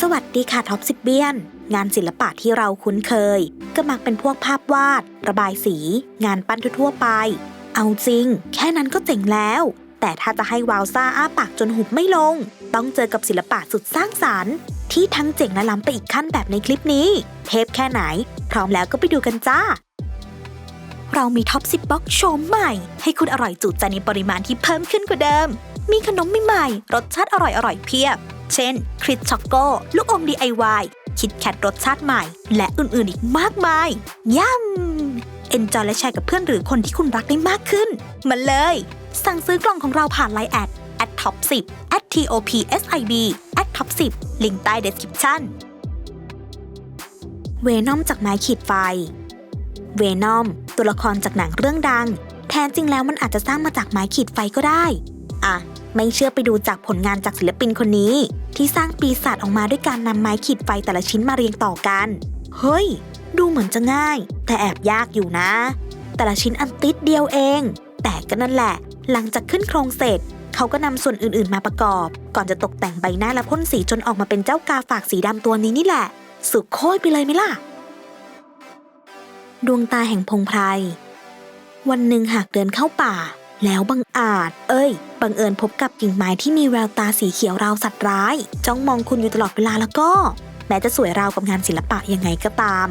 สวัสดีค่ะท็อปสิบเบียน งานศิลปะที่เราคุ้นเคย ก็มักเป็นพวกภาพวาด ระบายสี งานปั้นทั่วไป เอาจริง แค่นั้นก็เจ๋งแล้ว แต่ถ้าจะให้วาวซ่าอ้าปากจนหุบไม่ลง ต้องเจอกับศิลปะสุดสร้างสารรค์ ที่ทั้งเจ๋งและล้ำไปอีกขั้นแบบในคลิปนี้ เทปแค่ไหน พร้อมแล้วก็ไปดูกันจ้าเรามีท็อป10บ็อกโชมใหม่ ให้คุณอร่อยจุใจในปริมาณที่เพิ่มขึ้นกว่าเดิม มีขนมใหม่ๆรสชาติอร่อยๆเพียบ เช่นคริสช็อกโกลูกอม DIY คิดแคทรสชาติใหม่ และอื่นๆอีกมากมายย่ำเอนจอยและแชร์กับเพื่อนหรือคนที่คุณรักได้มากขึ้น มาเลย สั่งซื้อกล่องของเราผ่านไลน์แอด at top 10 at top sib at top 10ลิงก์ใต้ description เวนอมจากไม้ขีดไฟ เวนอม ตัวละครจากหนังเรื่องดัง แท้จริงแล้วมันอาจจะสร้างมาจากไม้ขีดไฟก็ได้ อะ ไม่เชื่อไปดูจากผลงานจากศิลปินคนนี้ ที่สร้างปีศาจออกมาด้วยการนำไม้ขีดไฟแต่ละชิ้นมาเรียงต่อกัน เฮ้ย ดูเหมือนจะง่าย แต่แอบยากอยู่นะ แต่ละชิ้นอันติดเดียวเอง แต่ก็นั่นแหละ หลังจากขึ้นโครงเสร็จ เขาก็นำส่วนอื่นๆมาประกอบ ก่อนจะตกแต่งใบหน้าและพ่นสีจนออกมาเป็นเจ้ากาฝากสีดำตัวนี้นี่แหละ สุดโค้ยไปเลยไหมล่ะ ดวงตาแห่งพงไพรวันหนึ่งหากเดินเข้าป่า แล้วบังอาจ เอ้ย บังเอิญพบกับกิ่งไม้ที่มีแววตาสีเขียวราวสัตว์ร้าย จ้องมองคุณอยู่ตลอดเวลาแล้วก็ แม้จะสวยราวกับงานศิลปะยังไงก็ตาม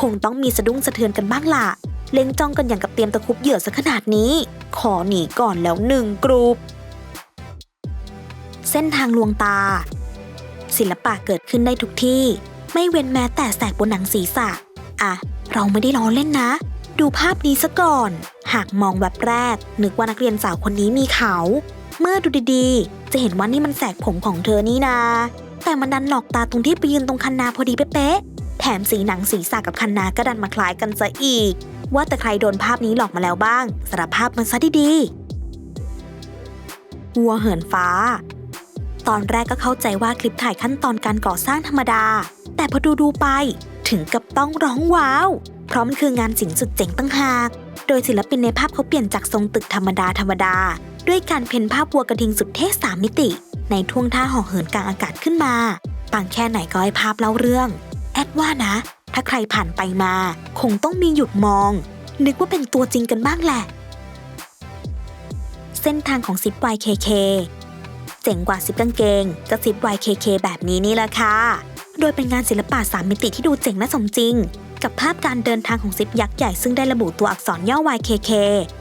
คงต้องมีสะดุ้งสะเทือนกันบ้างล่ะ เล็งจ้องกันอย่างกับเตรียมตะคุบเหยื่อซะขนาดนี้ ขอหนีก่อนแล้วหนึ่งกรุปเส้นทางลวงตา ศิลปะเกิดขึ้นได้ทุกที่ ไม่เว้นแม้แต่แสกบนหนังศีรษะ อะ เราไม่ได้ล้อเล่นนะ ดูภาพนี้ซะก่อน หากมองแบบแรก นึกว่านักเรียนสาวคนนี้มีเขา เมื่อดูดีๆ จะเห็นว่านี่มันแสกผมของเธอนี่นา แต่มันดันหลอกตาตรงที่ไปยืนตรงคันนาพอดีเป๊ะๆแถมสีหนังศีรษะกับคันนาก็ดันมาคล้ายกันซะอีก ว่าแต่ใครโดนภาพนี้หลอกมาแล้วบ้างสารภาพมันซะดีๆวัวเหินฟ้า ตอนแรกก็เข้าใจว่าคลิปถ่ายขั้นตอนการก่อสร้างธรรมดา แต่พอดูดูๆไปถึงกับต้องร้องว้าว เพราะมันคืองานศิลป์สุดเจ๋งตั้งหาก โดยศิลปินในภาพเขาเปลี่ยนจากทรงตึกธรรมดาธรรมดา ด้วยการเพ้นภาพวัวกระทิงสุดเท่สามมิติ ในท่วงท่าห่อเหินกลางอากาศขึ้นมา ปังแค่ไหนก็ให้ภาพเล่าเรื่อง แอดว่านะ ถ้าใครผ่านไปมา คงต้องมีหยุดมอง นึกว่าเป็นตัวจริงกันบ้างแหละ เส้นทางของซิป YKK เจ๋งกว่าซิปกางเกงก็ซิป YKK แบบนี้นี่แหละค่ะ โดยเป็นงานศิลปะสามมิติที่ดูเจ๋งและสมจริง กับภาพการเดินทางของซิปยักษ์ใหญ่ซึ่งได้ระบุตัวอักษรย่อ YKK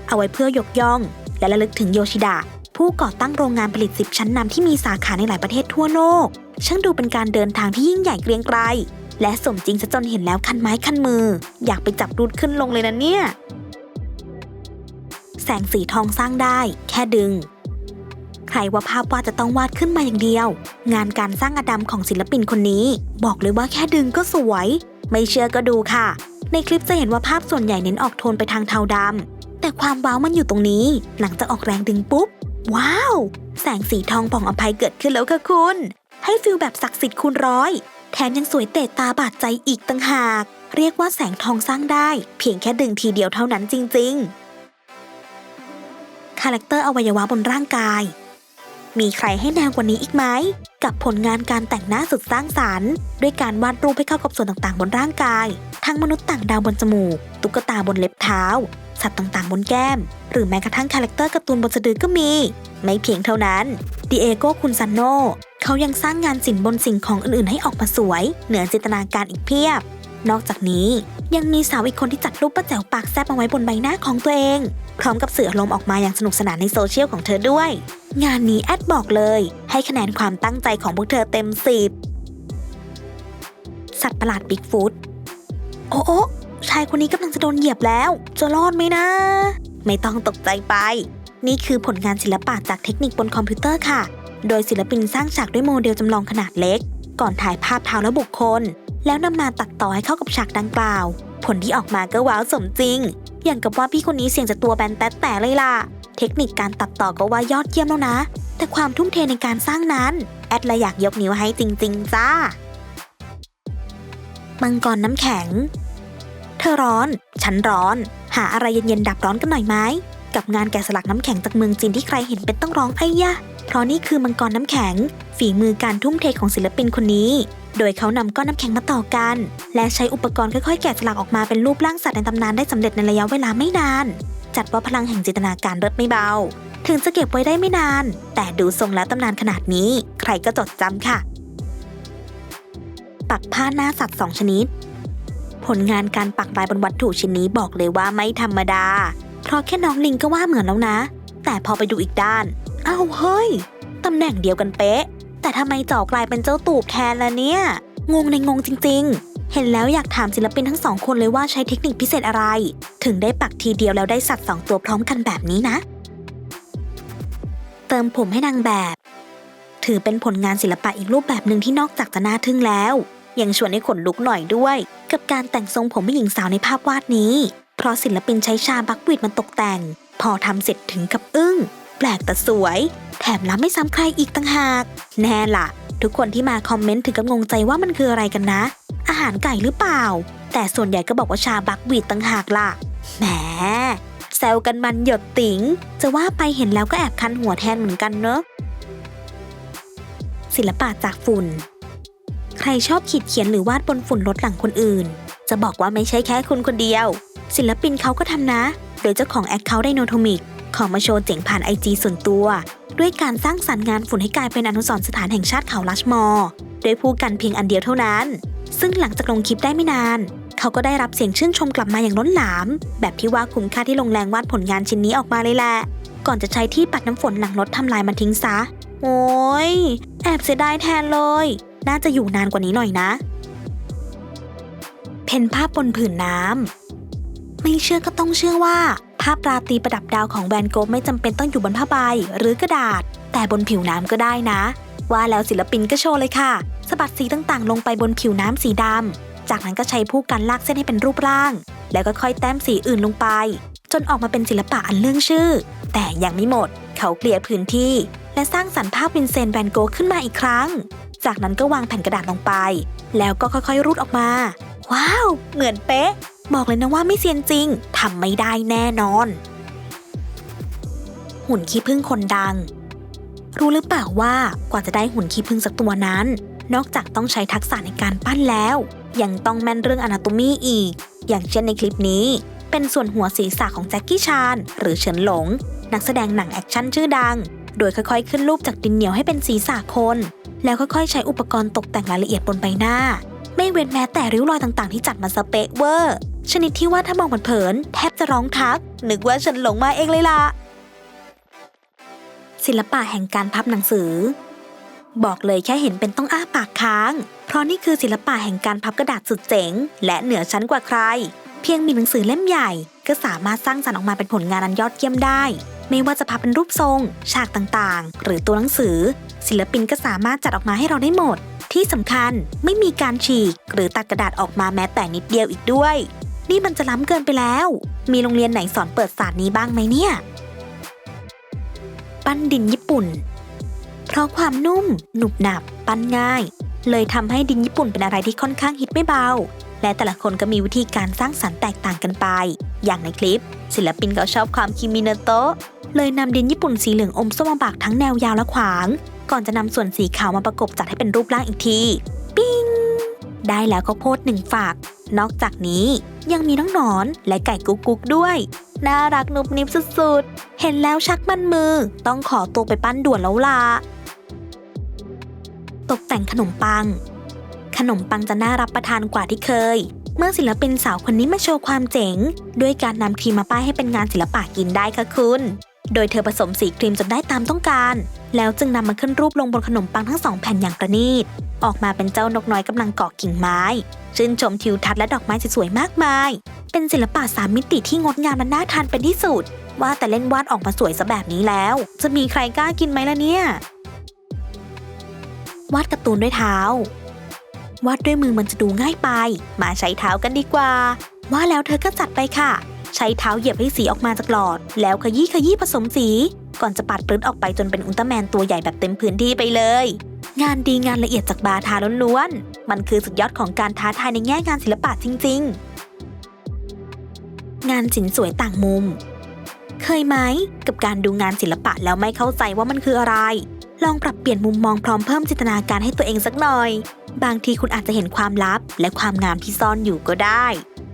เอาไว้เพื่อยกย่อง และระลึกถึงโยชิดะผู้ก่อตั้งโรงงานผลิตซิปชั้นนำที่มีสาขาในหลายประเทศทั่วโลกช่างดูเป็นการเดินทางที่ยิ่งใหญ่เกรียงไกรและสมจริงซะจนเห็นแล้วคันไม้คันมือ อยากไปจับรูดขึ้นลงเลยนะเนี่ย แสงสีทองสร้างได้ แค่ดึง ใครว่าภาพวาดจะต้องวาดขึ้นมาอย่างเดียว งานการสร้างอดัมของศิลปินคนนี้ บอกเลยว่าแค่ดึงก็สวย ไม่เชื่อก็ดูค่ะ ในคลิปจะเห็นว่าภาพส่วนใหญ่เน้นออกโทนไปทางเทาดำแต่ความว้าวมันอยู่ตรงนี้ หลังจากออกแรงดึงปุ๊บ ว้าว แสงสีทองผ่องอภัยเกิดขึ้นแล้วค่ะคุณ ให้ฟิลแบบศักดิ์สิทธิ์คูณร้อย แถมยังสวยเตะตาบาดใจอีกต่างหาก เรียกว่าแสงทองสร้างได้ เพียงแค่ดึงทีเดียวเท่านั้นจริง ๆ คาแรคเตอร์อวัยวะบนร่างกาย มีใครให้แนวกว่านี้อีกไหม กับผลงานการแต่งหน้าสุดสร้างสารรค์ ด้วยการวาดรูปให้เข้ากับส่วนต่างๆ บนร่างกาย ทั้งมนุษย์ต่างดาวบนจมูก ตุ๊กตาบนเล็บเท้า สัตว์ต่างๆ บนแก้ม หรือแม้กระทั่งคาแรคเตอร์การ์ตูนบนสะดือก็มี ไม่เพียงเท่านั้นดิเอโกคุนซันโนเขายังสร้างงานศิลป์บนสิ่งของอื่นๆ ให้ออกมาสวย เหนือจินตนาการอีกเพียบ นอกจากนี้ ยังมีสาวอีกคนที่จัดรูปป้าแจ๋วปากแซบมาไว้บนใบหน้าของตัวเอง พร้อมกับสื่ออารมณ์ออกมาอย่างสนุกสนานในโซเชียลของเธอด้วย งานนี้แอดบอกเลย ให้คะแนนความตั้งใจของพวกเธอเต็มสิบสัตว์ประหลาดบิ๊กฟุตโอ้โอชายคนนี้กำลังจะโดนเหยียบแล้ว จะรอดไหมนะ ไม่ต้องตกใจไป นี่คือผลงานศิลปะจากเทคนิคบนคอมพิวเตอร์ค่ะ โดยศิลปินสร้างฉากด้วยโมเดลจำลองขนาดเล็ก ก่อนถ่ายภาพเท้าและบุคคล แล้วนำมาตัดต่อให้เข้ากับฉากดังกล่าว ผลที่ออกมาก็ว้าวสมจริง อย่างกับว่าพี่คนนี้เสียงจะตัวแบนแต่แต่เลยล่ะ เทคนิคการตัดต่อก็ว่ายอดเยี่ยมแล้วนะ แต่ความทุ่มเทในการสร้างนั้นแอดเลยอยากยกนิ้วให้จริง ๆ จ้า มังกรน้ำแข็ง เธอร้อน ฉันร้อน หาอะไรเย็นๆดับร้อนกันหน่อยไหมกับงานแกะสลักน้ำแข็งจากเมืองจีนที่ใครเห็นเป็นต้องร้องไอ้ยะ เพราะนี่คือมังกรน้ำแข็ง ฝีมือการทุ่มเทของศิลปินคนนี้ โดยเขานำก้อนน้ำแข็งมาต่อกัน และใช้อุปกรณ์ค่อยๆ แกะสลักออกมาเป็นรูปร่างสัตว์ในตำนานได้สำเร็จในระยะเวลาไม่นาน จัดว่าพลังแห่งจินตนาการเลิศไม่เบา ถึงจะเก็บไว้ได้ไม่นาน แต่ดูทรงแล้วตำนานขนาดนี้ ใครก็จดจำค่ะ ปักผ้าหน้าสัตว์สองชนิด ผลงานการปักลายบนวัตถุชิ้นนี้บอกเลยว่าไม่ธรรมดา เพราะแค่น้องลิงก็ว่าเหมือนแล้วนะ แต่พอไปดูอีกด้าน อ้าวเฮ้ยตำแหน่งเดียวกันเป๊ะ แต่ทำไมจ่อกลายเป็นเจ้าตูบแทนล่ะเนี่ย งงในงงจริง ๆ เห็นแล้วอยากถามศิลปินทั้งสองคนเลยว่าใช้เทคนิคพิเศษอะไร ถึงได้ปักทีเดียวแล้วได้สัตว์สองตัวพร้อมกันแบบนี้นะ เติมผมให้นางแบบ ถือเป็นผลงานศิลปะอีกรูปแบบหนึ่งที่นอกจากจะน่าทึ่งแล้วยังชวนให้ขนลุกหน่อยด้วย กับการแต่งทรงผมผู้หญิงสาวในภาพวาดนี้ เพราะศิลปินใช้ชาบักวิดมันตกแต่ง พอทำเสร็จถึงกับอึ้ง แปลกแต่สวย มล้ำไม่ซ้ำใครอีกต่างหาก แน่ล่ะ ทุกคนที่มาคอมเมนต์ถึงกับงงใจว่ามันคืออะไรกันนะ อาหารไก่หรือเปล่า แต่ส่วนใหญ่ก็บอกว่าชาบักวีดต่างหากล่ะ แหมแซวกันมันหยดติ๋งจะว่าไปเห็นแล้วก็แอบคันหัวแทนเหมือนกันเนอะศิลปะจากฝุ่น ใครชอบขีดเขียนหรือวาดบนฝุ่นลดหลังคนอื่น จะบอกว่าไม่ใช่แค่คุณคนเดียว ศิลปินเขาก็ทำนะ โดยเจ้าของแอคเคาท์ไดโนโทมิก ขอมาโชว์เจ๋งผ่านไอจีส่วนตัว ด้วยการสร้างสรรค์งานฝุ่นให้กลายเป็นอนุสรณ์สถานแห่งชาติเขาลัชมอร์โดยผู้กันเพียงอันเดียวเท่านั้น ซึ่งหลังจากลงคลิปได้ไม่นาน เขาก็ได้รับเสียงชื่นชมกลับมาอย่างล้นหลาม แบบที่ว่าคุ้มค่าที่ลงแรงวาดผลงานชิ้นนี้ออกมาเลยแหละ ก่อนจะใช้ที่ปัดน้ำฝนหลังรถทำลายมันทิ้งซะ โอ้ย แอบเสียดายแทนเลย น่าจะอยู่นานกว่านี้หน่อยนะ เพนภาพบนผืนน้ำ ไม่เชื่อก็ต้องเชื่อว่า ภาพราตรีประดับดาวของแวนโกไม่จำเป็นต้องอยู่บนผ้าใบหรือกระดาษ แต่บนผิวน้ำก็ได้นะ ว่าแล้วศิลปินก็โชว์เลยค่ะสะบัดสีต่างๆ ลงไปบนผิวน้ำสีดำจากนั้นก็ใช้ผู้กันลากเส้นให้เป็นรูปร่าง แล้วก็ค่อยแต้มสีอื่นลงไป จนออกมาเป็นศิลปะอันเรื่องชื่อ แต่ยังไม่หมด เขาเกลี่ยพื้นที่ และสร้างสรรค์ภาพวินเซนต์แวนโกขึ้นมาอีกครั้ง จากนั้นก็วางแผ่นกระดาษลงไป แล้วก็ค่อยๆรูดออกมา ว้าว เหมือนเป๊ะ บอกเลยนะว่าไม่เซียนจริงทำไม่ได้แน่นอน หุ่นขี้ผึ้งคนดัง รู้หรือเปล่าว่ากว่าจะได้หุ่นขี้ผึ้งสักตัวนั้น นอกจากต้องใช้ทักษะในการปั้นแล้ว ยังต้องแม่นเรื่องอนาโตมีอีก อย่างเช่นในคลิปนี้ เป็นส่วนหัวศีรษะของแจ็คกี้ชาน หรือเฉินหลง นักแสดงหนังแอคชั่นชื่อดัง โดยค่อยๆ ขึ้นรูปจากดินเหนียวให้เป็นศีรษะคน แล้วค่อยๆ ใช้อุปกรณ์ตกแต่งรายละเอียดบนใบหน้าไม่เว้นแม้แต่ริ้วรอยต่างๆที่จัดมาสเปะเวอร์ ชนิดที่ว่าถ้ามองเผินๆแทบจะร้องทัก นึกว่าฉันหลงมาเองเลยล่ะ ศิลปะแห่งการพับหนังสือ บอกเลยแค่เห็นเป็นต้องอ้าปากค้าง เพราะนี่คือศิลปะแห่งการพับกระดาษสุดเจ๋ง และเหนือชั้นกว่าใคร เพียงมีหนังสือเล่มใหญ่ ก็สามารถสร้างสรรค์ออกมาเป็นผลงานอันยอดเยี่ยมได้ไม่ว่าจะพับเป็นรูปทรง ฉากต่างๆ หรือตัวหนังสือ ศิลปินก็สามารถจัดออกมาให้เราได้หมด ที่สำคัญไม่มีการฉีก หรือตัดกระดาษออกมาแม้แต่นิดเดียวอีกด้วย นี่มันจะล้ำเกินไปแล้ว มีโรงเรียนไหนสอนเปิดศาสตร์นี้บ้างไหมเนี่ย ปั้นดินญี่ปุ่น เพราะความนุ่ม หนุบหนับ ปั้นง่าย เลยทำให้ดินญี่ปุ่นเป็นอะไรที่ค่อนข้างฮิตไม่เบา และแต่ละคนก็มีวิธีการสร้างสรรค์แตกต่างกันไป อย่างในคลิป ศิลปินเขาชอบความคิมินโตะเลยนำดินญี่ปุ่นสีเหลืองอมส้มมาบากทั้งแนวยาวและขวาง ก่อนจะนำส่วนสีขาวมาประกบจัดให้เป็นรูปร่างอีกที ปิ้งได้แล้วข้าวโพดหนึ่งฝาก นอกจากนี้ยังมีน้องหนอนและไก่กุ๊กกุ๊กด้วย น่ารักนุบนิบสุดๆ เห็นแล้วชักมันมือ ต้องขอตัวไปปั้นด่วนแล้วล่ะ ตกแต่งขนมปัง ขนมปังจะน่ารับประทานกว่าที่เคย เมื่อศิลปินสาวคนนี้มาโชว์ความเจ๋ง ด้วยการนำครีมมาป้ายให้เป็นงานศิลปะกินได้ค่ะคุณ โดยเธอผสมสีครีมจนได้ตามต้องการ แล้วจึงนำมาขึ้นรูปลงบนขนมปังทั้งสองแผ่นอย่างประณีต ออกมาเป็นเจ้านกน้อยกำลังเกาะกิ่งไม้ ชื่นชมทิวทัศน์และดอกไม้สวยๆมากมาย เป็นศิลปะสามมิติที่งดงามและน่าทานเป็นที่สุด ว่าแต่เล่นวาดออกมาสวยซะแบบนี้แล้ว จะมีใครกล้ากินไหมล่ะเนี่ย วาดการ์ตูนด้วยเท้า วาดด้วยมือมันจะดูง่ายไป มาใช้เท้ากันดีกว่า ว่าแล้วเธอก็จัดไปค่ะ ใช้เท้าเหยียบให้สีออกมาจากหลอด แล้วขยี้ขยี้ผสมสี ก่อนจะปัดปลื้ดออกไปจนเป็นอุลตร้าแมนตัวใหญ่แบบเต็มพื้นที่ไปเลย งานดีงานละเอียดจากบาทาล้วนๆ มันคือสุดยอดของการท้าทายในแง่งานศิลปะจริง ๆ งานสินสวยต่างมุม เคยไหมกับการดูงานศิลปะแล้วไม่เข้าใจว่ามันคืออะไร ลองปรับเปลี่ยนมุมมองพร้อมเพิ่มจินตนาการให้ตัวเองสักหน่อย บางทีคุณอาจจะเห็นความลับและความงามที่ซ่อนอยู่ก็ได้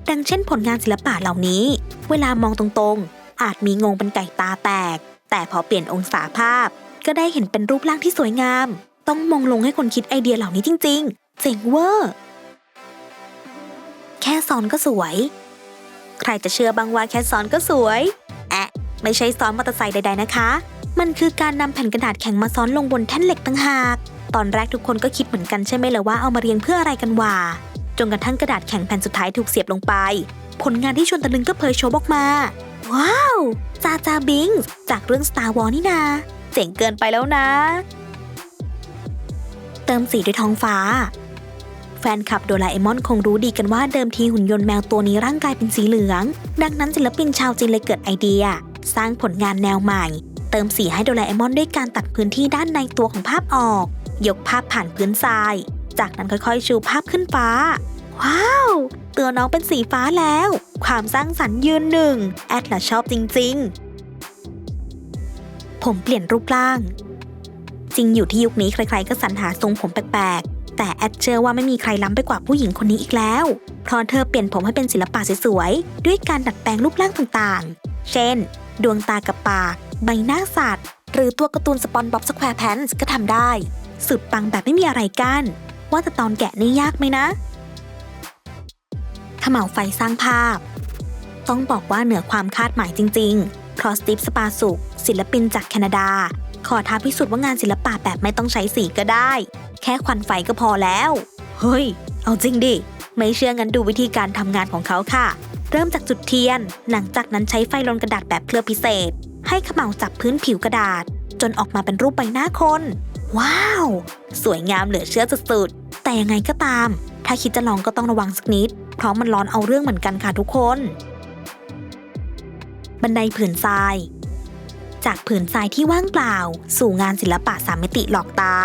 ดังเช่นผลงานศิลปะเหล่านี้ เวลามองตรงๆ อาจมีงงเป็นไก่ตาแตก แต่พอเปลี่ยนองศาภาพ ก็ได้เห็นเป็นรูปร่างที่สวยงาม ต้องมองลงให้คนคิดไอเดียเหล่านี้จริง ๆ เจ๋งเวอร์แค่ซ้อนก็สวย ใครจะเชื่อบางว่าแค่ซ้อนก็สวย แอะไม่ใช่ซ้อนมอเตอร์ไซค์ใดๆนะคะ มันคือการนำแผ่นกระดาษแข็งมาซ้อนลงบนแท่นเหล็กต่างหาก ตอนแรกทุกคนก็คิดเหมือนกันใช่ไหมล่ะว่าเอามาเรียงเพื่ออะไรกันว่าจนกระทั่งกระดาษแข็งแผ่นสุดท้ายถูกเสียบลงไป ผลงานที่ชวนตะลึงก็เผยโชว์ออกมา ว้าวจาจาบิงส์จากเรื่อง Star Wars นี่นา เจ๋งเกินไปแล้วนะ เติมสีด้วยท้องฟ้า แฟนคลับโดราเอมอนคงรู้ดีกันว่าเดิมทีหุ่นยนต์แมวตัวนี้ร่างกายเป็นสีเหลือง ดังนั้นศิลปินชาวจีนเลยเกิดไอเดีย สร้างผลงานแนวใหม่ เติมสีให้โดราเอมอนด้วยการตัดพื้นที่ด้านในตัวของภาพออก ยกภาพผ่านพื้นทราย จากนั้นค่อยๆชูภาพขึ้นฟ้า ว้าว ตัวน้องเป็นสีฟ้าแล้ว ความสร้างสรรค์ยืนหนึ่ง แอดละชอบจริง ๆ ผมเปลี่ยนรูปร่าง จริงอยู่ที่ยุคนี้ใคร ๆ ก็สรรหาทรงผมแปลกๆ แต่แอดเชื่อว่าไม่มีใครล้ำไปกว่าผู้หญิงคนนี้อีกแล้ว เพราะเธอเปลี่ยนผมให้เป็นศิลปะสวยๆ ด้วยการดัดแปลงรูปร่างต่างๆ เช่น ดวงตากับปาก ใบหน้าสัตว์ หรือตัวการ์ตูนสปอนบ๊อบสแควร์แพนส์ก็ทำได้ สุดปังแบบไม่มีอะไรกัน้นว่าแต่ตอนแกะนี่ยากไหมนะ ขม่าวไฟสร้างภาพ ต้องบอกว่าเหนือความคาดหมายจริง ๆ เพราะสตีฟสปาสุกศิลปินจากแคนาดา ขอท้าพิสูจน์ว่างานศิลปะแบบไม่ต้องใช้สีก็ได้ แค่ควันไฟก็พอแล้ว เฮ้ย เอาจริงดิ ไม่เชื่องั้นดูวิธีการทำงานของเขาค่ะ เริ่มจากจุดเทียน หลังจากนั้นใช้ไฟลนกระดาษแบบเคลือบพิเศษ ให้เขม่าจับพื้นผิวกระดาษ จนออกมาเป็นรูปใบหน้าคน ว้าว สวยงามเหลือเชื่อสุดๆแต่ยังไงก็ตาม ถ้าคิดจะลองก็ต้องระวังสักนิด เพราะมันร้อนเอาเรื่องเหมือนกันค่ะทุกคน บันไดผืนทราย จากผืนทรายที่ว่างเปล่า สู่งานศิลปะสามมิติหลอกตา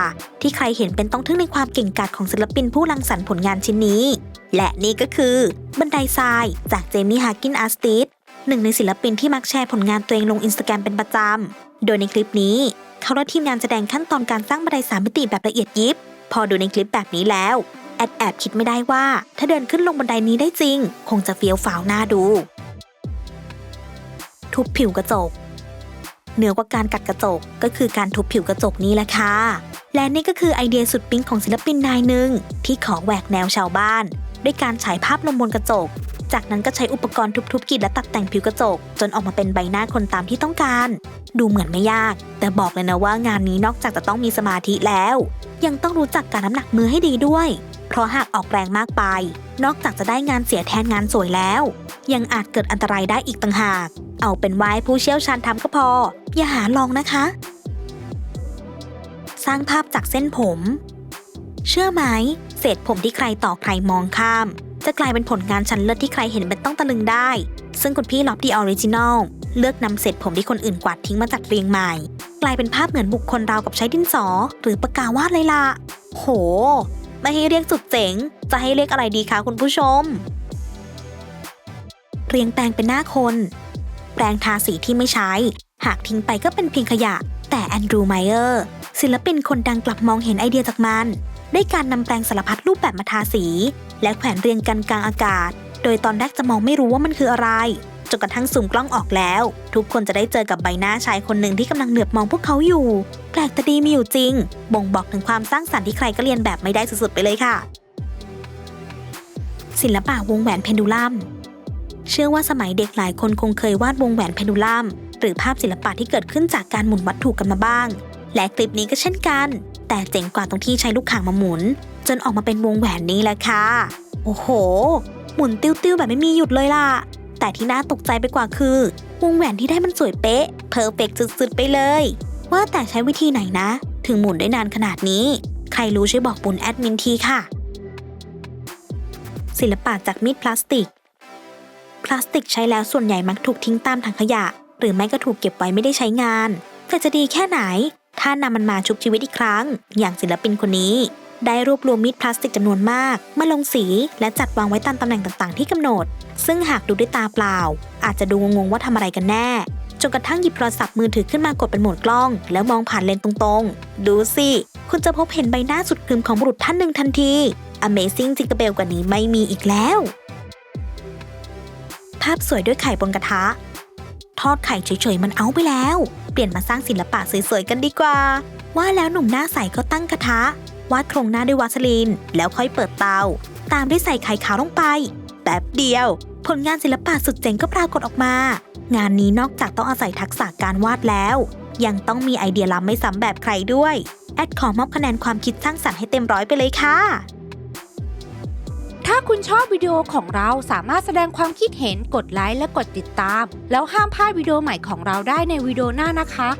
ที่ใครเห็นเป็นต้องทึ่งในความเก่งกาจของศิลปินผู้รังสรรค์ผลงานชิ้นนี้ และนี่ก็คือ บันไดทราย จากเจมี่ฮาร์กินอาร์ติสหนึ่งในศิลปินที่มักแชร์ผลงานตัวเองลงอินสตาแกรมเป็นประจำ โดยในคลิปนี้ เขาและทีมงานแสดงขั้นตอนการสร้างบันไดสามมิติแบบละเอียดยิบ พอดูในคลิปแบบนี้แล้ว ดแอบคิดไม่ได้ว่า ถ้าเดินขึ้นลงบันไดนี้ได้จริง คงจะเฟี้ยวฟ้าวน่าดู ทุบผิวกระจก เหนือกว่าการกัดกระจกก็คือการทุบผิวกระจกนี้แหละค่ะและนี่ก็คือไอเดียสุดปิ๊งของศิลปินนายหนึ่งที่ขอแหวกแนวชาวบ้าน ด้วยการฉายภาพลงบนกระจก จากนั้นก็ใช้อุปกรณ์ทุบๆกรีดและตัดแต่งผิวกระจก จนออกมาเป็นใบหน้าคนตามที่ต้องการ ดูเหมือนไม่ยาก แต่บอกเลยนะว่างานนี้นอกจากจะต้องมีสมาธิแล้ว ยังต้องรู้จักการน้ำหนักมือให้ดีด้วย เพราะหากออกแรงมากไป นอกจากจะได้งานเสียแทนงานสวยแล้ว ยังอาจเกิดอันตรายได้อีกต่างหาก เอาเป็นว่าผู้เชี่ยวชาญทำก็พอ อย่าหาลองนะคะ สร้างภาพจากเส้นผม เชื่อไหมเศษผมที่ใครต่อใครมองข้าม จะกลายเป็นผลงานชั้นเลิศที่ใครเห็นเป็นต้องตะลึงได้ ซึ่งคุณพี่ล็อบดีออริจินอลเลือกนำเศษผมที่คนอื่นกวาดทิ้งมาจัดเรียงใหม่ กลายเป็นภาพเหมือนบุคคลราวกับใช้ดินสอ หรือปากกาวาดเลยล่ะ โห ไม่ให้เรียกจุดเจ๋ง จะให้เรียกอะไรดีคะคุณผู้ชม เรียงแปลงเป็นหน้าคน แปรงทาสีที่ไม่ใช้ หากทิ้งไปก็เป็นเพียงขยะ แต่แอนดรูไมเออร์ศิลปินคนดังกลับมองเห็นไอเดียจากมันด้วยการนำแปรงสารพัดรูปแบบมาทาสี และแขวนเรียงกันกลางอากาศ โดยตอนแรกจะมองไม่รู้ว่ามันคืออะไร จนกระทั่งซูมกล้องออกแล้ว ทุกคนจะได้เจอกับใบหน้าชายคนหนึ่งที่กำลังเหลือบมองพวกเขาอยู่ แปลกแต่ดีมีอยู่จริง บ่งบอกถึงความสร้างสรรค์ที่ใครก็เรียนแบบไม่ได้สุดๆไปเลยค่ะ ศิลปะวงแหวนเพนดูลัมเชื่อว่าสมัยเด็กหลายคนคงเคยวาดวงแหวนเพนดูลัมหรือภาพศิลปะที่เกิดขึ้นจากการหมุนวัตถุกันมาบ้าง และคลิปนี้ก็เช่นกัน แต่เจ๋งกว่าตรงที่ใช้ลูกข่างมาหมุน จนออกมาเป็นวงแหวนนี้แหละค่ะ โอ้โห หมุนติ้วๆแบบไม่มีหยุดเลยล่ะ แต่ที่น่าตกใจไปกว่าคือ วงแหวนที่ได้มันสวยเป๊ะเพอร์เฟกสุดๆ ไปเลย ว่าแต่ใช้วิธีไหนนะ ถึงหมุนได้นานขนาดนี้ ใครรู้ช่วยบอกปุนแอดมินทีค่ะ ศิลปะจากมีดพลาสติก พลาสติกใช้แล้วส่วนใหญ่มักถูกทิ้งตามถังขยะ หรือไม่ก็ถูกเก็บไว้ไม่ได้ใช้งาน แต่จะดีแค่ไหน ถ้านำมันมาชุบชีวิตอีกครั้ง อย่างศิลปินคนนี้ได้รวบรวมมีดพลาสติกจำนวนมาก มาลงสีและจัดวางไว้ตามตำแหน่งต่างๆที่กำหนด ซึ่งหากดูด้วยตาเปล่า อาจจะดูงงๆว่าทำอะไรกันแน่ จนกระทั่งหยิบโทรศัพท์มือถือขึ้นมากดเป็นโหมดกล้อง แล้วมองผ่านเลนส์ตรงๆ ดูสิ คุณจะพบเห็นใบหน้าสุดกลึมของบุรุษท่านหนึ่งทันที Amazing จิงกระเบลกว่านี้ไม่มีอีกแล้ว ภาพสวยด้วยไข่บนกระทะ ทอดไข่เฉยๆ มันเอาไปแล้ว เปลี่ยนมาสร้างศิลปะสวยๆ กันดีกว่า ว่าแล้วหนุ่มหน้าใสก็ตั้งกระทะวาดโครงหน้าด้วยวาสลีน แล้วค่อยเปิดเตา ตามด้วยใส่ไข่ขาวลงไป แป๊บเดียว ผลงานศิลปะสุดเจ๋งก็ปรากฏออกมา งานนี้นอกจากต้องอาศัยทักษะการวาดแล้ว ยังต้องมีไอเดียล้ำไม่ซ้ำแบบใครด้วย แอดขอมอบคะแนนความคิดสร้างสรรค์ให้เต็มร้อยไปเลยค่ะ ถ้าคุณชอบวิดีโอของเราสามารถแสดงความคิดเห็นกดไลค์และกดติดตาม แล้วห้ามพลาดวิดีโอใหม่ของเราได้ในวิดีโอหน้านะคะ